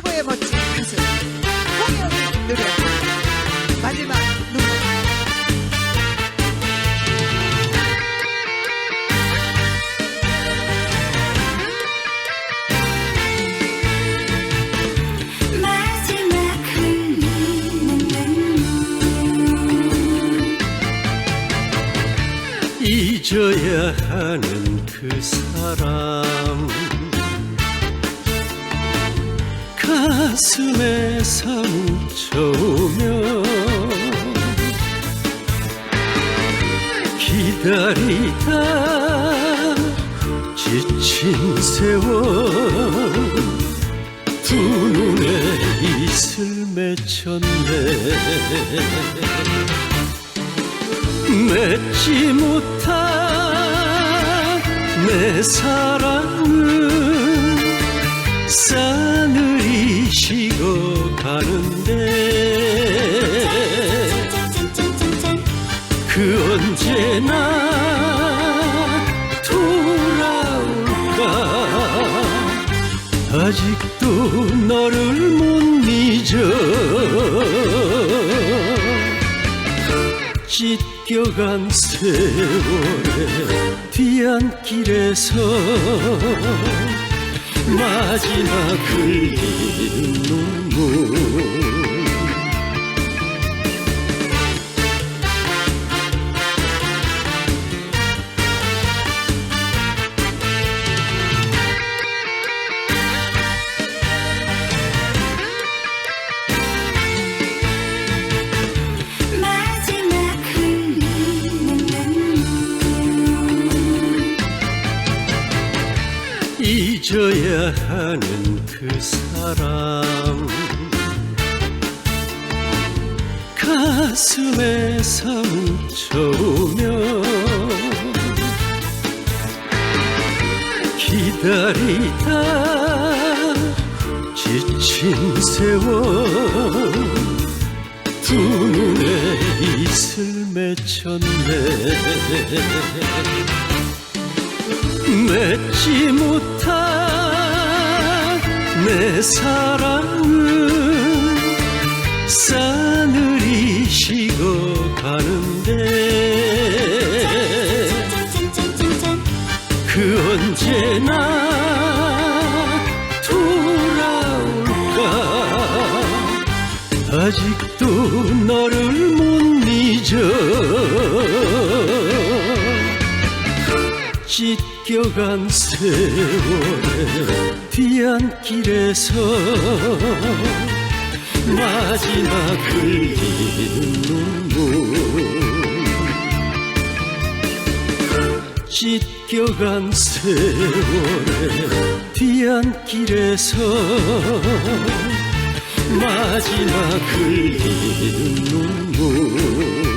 최고의 멋진 가수 홍영이 노래합니다. 마지막 눈물. 마지막 흘리는 눈물 잊어야 하는 그 사람 가슴에 사무쳐오며 기다리다 지친 세월 두 눈에 이슬 맺혔네. 맺지 못한 내 사랑은 언제나 돌아올까? 아직도 너를 못 잊어. 찢겨간 세월의 뒤안길에서 마지막 흘리 잊어야 하는 그 사람. 가슴에 사무쳐오며 기다리다 지친 세월. 두 눈에 이슬 맺혔네 맺지 못한 내 사랑은 싸늘히 식어가는데 그 언제나 돌아올까? 아직도 너를 못 잊어 찢겨간 세월의 뒤안길에서 마지막 흘리는 눈물. 찢겨간 세월의 뒤안길에서 마지막 흘리는 눈물